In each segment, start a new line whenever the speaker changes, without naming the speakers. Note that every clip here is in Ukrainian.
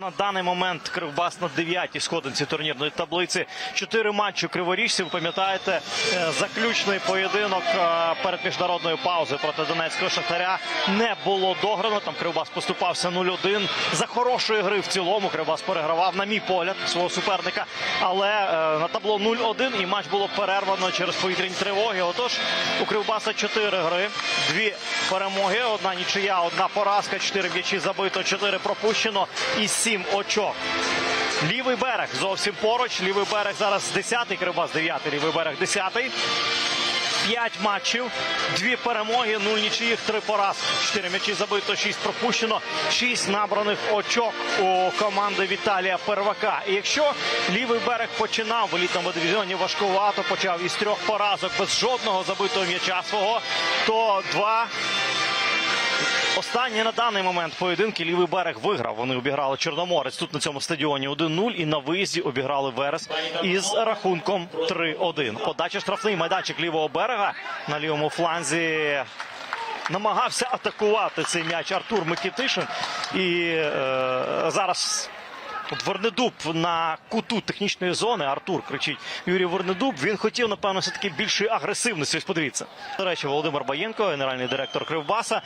На даний момент Кривбас на 9-й сходинці турнірної таблиці. Чотири матчі у пам'ятаєте, е, заключний поєдинок е, перед міжнародною паузою проти Донецького Шахтаря не було дограно. Там Кривбас поступався 0-1. За хорошої гри в цілому Кривбас перегравав, на мій погляд, свого суперника. Але е, на табло 0-1 і матч було перервано через повітряні тривоги. Отож, у Кривбаса 4 гри, дві перемоги, одна нічия, одна поразка, 4 м'ячі забито, 4 пропущено і 7 очок. Лівий берег зовсім поруч. Лівий берег зараз 10-й, Кривбас 9-й, лівий берег 10-й. П'ять матчів, дві перемоги, нуль нічиїх, три поразки. Чотири м'ячі забито, шість пропущено, шість набраних очок у команди Віталія Первака. І якщо лівий берег починав в елітному дивізіоні важкувато, почав із трьох поразок без жодного забитого м'яча свого, то два Останні на даний момент поєдинки лівий берег виграв. Вони обіграли Чорноморець тут на цьому стадіоні 1-0 і на виїзді обіграли Верес із рахунком 3-1. Подача штрафний майданчик лівого берега на лівому фланзі. Намагався атакувати цей м'яч Артур Микітишин. І е, зараз Вернедуб на куту технічної зони. Артур кричить Юрій Вернедуб. Він хотів, напевно, все таки більшої агресивності. Ось подивіться. До речі, Володимир Баєнко, генеральний директор Кривбаса,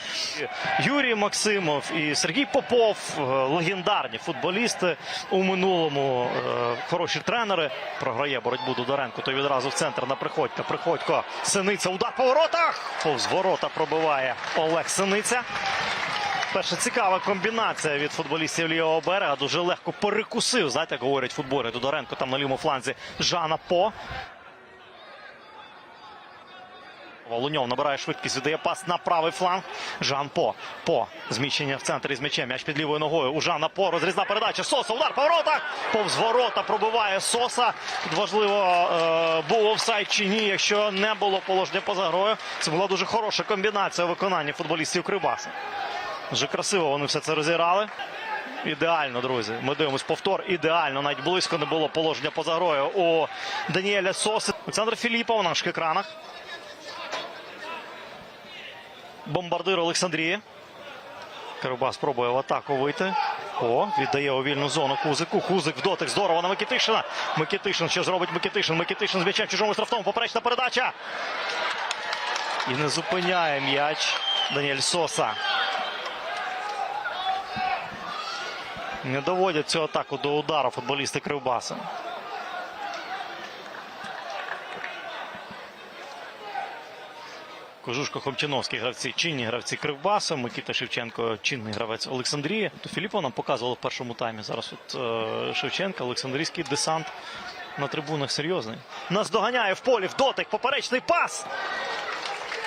Юрій Максимов і Сергій Попов, е, легендарні футболісти у минулому. е, Хороші тренери. Програє боротьбу Дударенко. То відразу в центр на Приходька. Приходько. Синиця. Удар по воротах. Повз ворота пробиває Олег Синиця. Перша цікава комбінація від футболістів лівого берега. Дуже легко перекусив. Знаєте, як говорять футболі. Дудоренко там на лівому фланзі Жана По. Волуньов набирає швидкість, віддає пас на правий фланг. Жан По. По. Зміщення в центрі з м'ячем. М'яч під лівою ногою. У Жана По. Розрізна передача. Соса. Удар по воротах. Повз ворота пробиває Соса. Важливо, е, був офсайд чи ні. Якщо не було положення поза грою, це була дуже хороша комбінація виконання футболістів Кривбаса. Дуже красиво вони все це розіграли. Ідеально, друзі. Ми дивимось повтор. Ідеально. Навіть близько не було положення поза грою у Даніеля Соси. Олександр Філіпов на наших екранах. Бомбардир Олександрії. Кривбас пробує в атаку вийти. О, віддає у вільну зону Кузику. Кузик в дотик. Здорово на Микітишина. Микітишин. Що зробить Микітишин? Микітишин з м'ячем чужому штрафному. Поперечна передача. І не зупиняє м'яч Даніель Соса. Не доводять цю атаку до удару футболісти Кривбаса. Кожушко Хомчиновський гравці, чинні гравці Кривбаса, Микита Шевченко, чинний гравець Олександрії. Філіпов нам показували в першому таймі. Зараз от е, Шевченка, Олександрійський десант на трибунах серйозний. Нас доганяє в полі в дотик. Поперечний пас.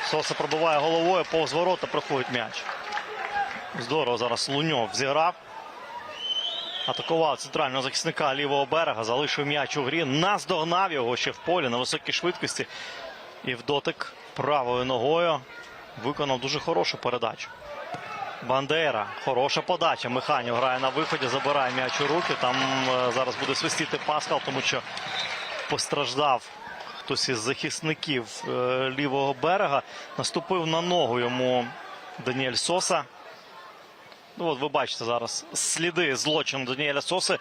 Соса пробиває головою, повз ворота проходить м'яч. Здорово зараз Луньов зіграв. Атакував центрального захисника лівого берега, залишив м'яч у грі, наздогнав його ще в полі на високій швидкості. І в дотик правою ногою виконав дуже хорошу передачу. Бандера, хороша подача. Механів грає на виході, забирає м'яч у руки. Там е, зараз буде свистіти Паскал, тому що постраждав хтось із захисників е, лівого берега. Наступив на ногу йому Даніель Соса. Ну, от ви бачите зараз сліди злочину Даніеля Соси.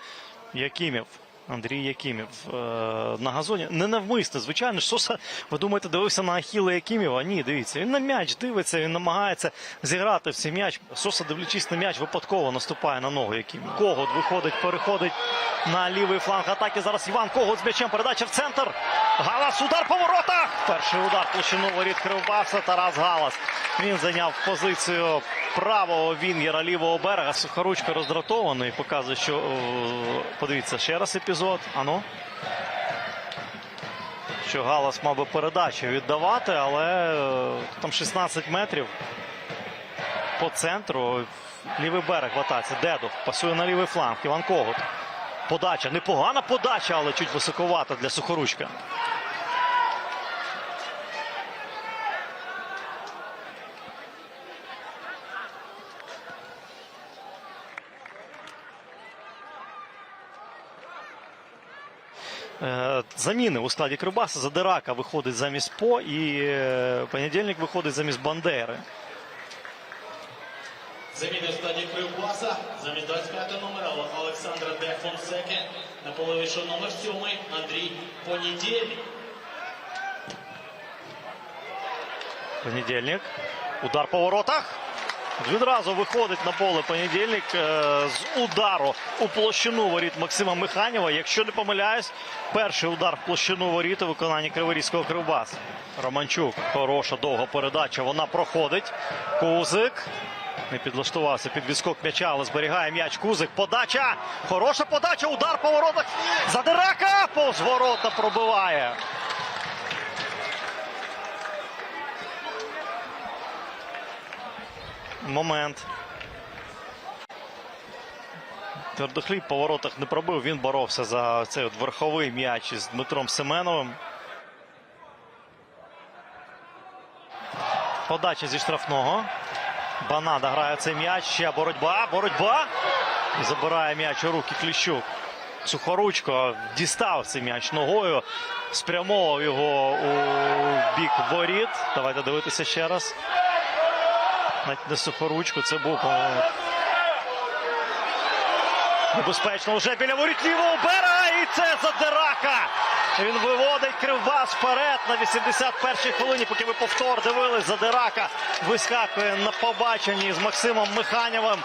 Якимів. Андрій Якимів е, на газоні. Не навмисне, звичайно ж, Соса, ви думаєте, дивився на Ахіла Якимєва? Ні, дивіться, він на м'яч дивиться, він намагається зіграти в цей м'яч. Соса, дивлячись на м'яч, випадково наступає на ногу Якимів. Когот виходить, переходить на лівий фланг атаки. Зараз Іван Когот з м'ячем. Передача в центр. Галас, удар по воротах. Перший удар площину воріт Кривбаса. Тарас Галас. Він зайняв позицію правого вінгера лівого берега. Сухоручка роздратований. Показує, що подивіться ще раз епізод. Ану. Що Галас мав би передачу віддавати, але е, там 16 метрів по центру. Лівий берег в атаці. Дедов пасує на лівий фланг. Іван Когут. Подача. Непогана подача, але чуть високовата для Сухоручка. Е, Заміни у складі Кривбаса. Задирака виходить замість По і е, понедільник виходить замість Бандери.
Заміна в стадії Кривбаса. Замість 25 номера. Олександра Де Фонсеки. На поле вийшов номер сьомий Андрій Понедєльник.
Понедільник. Удар по воротах. Відразу виходить на поле понедільник е, з удару у площину воріт Максима Механєва. Якщо не помиляюсь, перший удар в площину воріт у виконанні Криворізького Кривбасу. Романчук. Хороша довга передача. Вона проходить. Кузик. Не підлаштувався під відскок м'яча, але зберігає м'яч. Кузик. Подача. Хороша подача. Удар по воротах. Задирака. Повз ворота пробиває. Момент. Твердохліб по воротах не пробив. Він боровся за цей от верховий м'яч із Дмитром Семеновим. Подача зі штрафного. Банада грає цей м'яч. Ще боротьба. Боротьба. Забирає м'яч у руки Кліщук. Сухоручко дістав цей м'яч ногою. Спрямовував його у бік воріт. Давайте дивитися ще раз. Не сухоручку, це був, по-моєму. Небезпечно вже біля воріт лівого берега. І це Задирака. Він виводить кривбас вперед на 81-й хвилині, поки ви повтор дивились. Задирака вискакує на побаченні з Максимом Механєвим.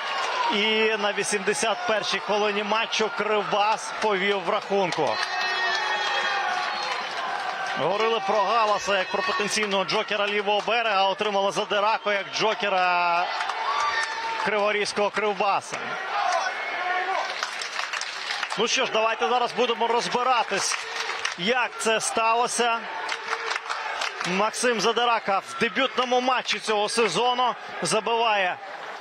І на 81-й хвилині матчу Кривбас повів в рахунку. Говорили про Галаса як про потенційного джокера лівого берега, отримали Задирако як джокера Криворізького Кривбаса. Ну що ж, давайте зараз будемо розбиратись, як це сталося. Максим Задарака в дебютному матчі цього сезону забиває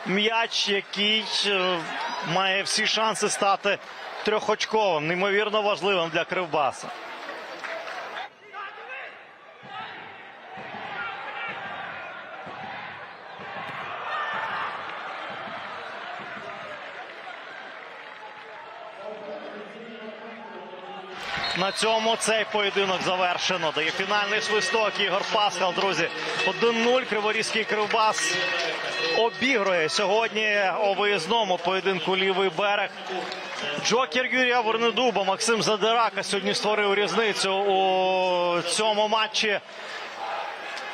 м'яч, який е, має всі шанси стати трьохочковим, неймовірно важливим для Кривбаса. На цьому цей поєдинок завершено. Дає фінальний свисток Ігор Пасхал, друзі. 1-0. Криворізький кривбас обігрує сьогодні у виїзному поєдинку лівий берег. Джокер Юрія Вернедуба Максим Задирака сьогодні створив різницю у цьому матчі.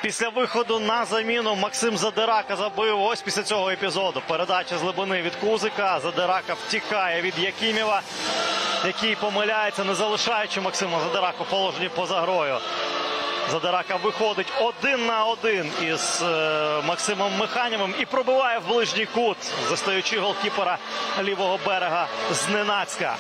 Після виходу на заміну Максим Задирака забив ось після цього епізоду. Передача з глибини від Кузика. Задирака втікає від Якимєва, який помиляється, не залишаючи Максима Задарака в положенні поза грою. Задарака виходить один на один із е, Максимом Механєвим і пробиває в ближній кут, застаючи голкіпера лівого берега зненацька.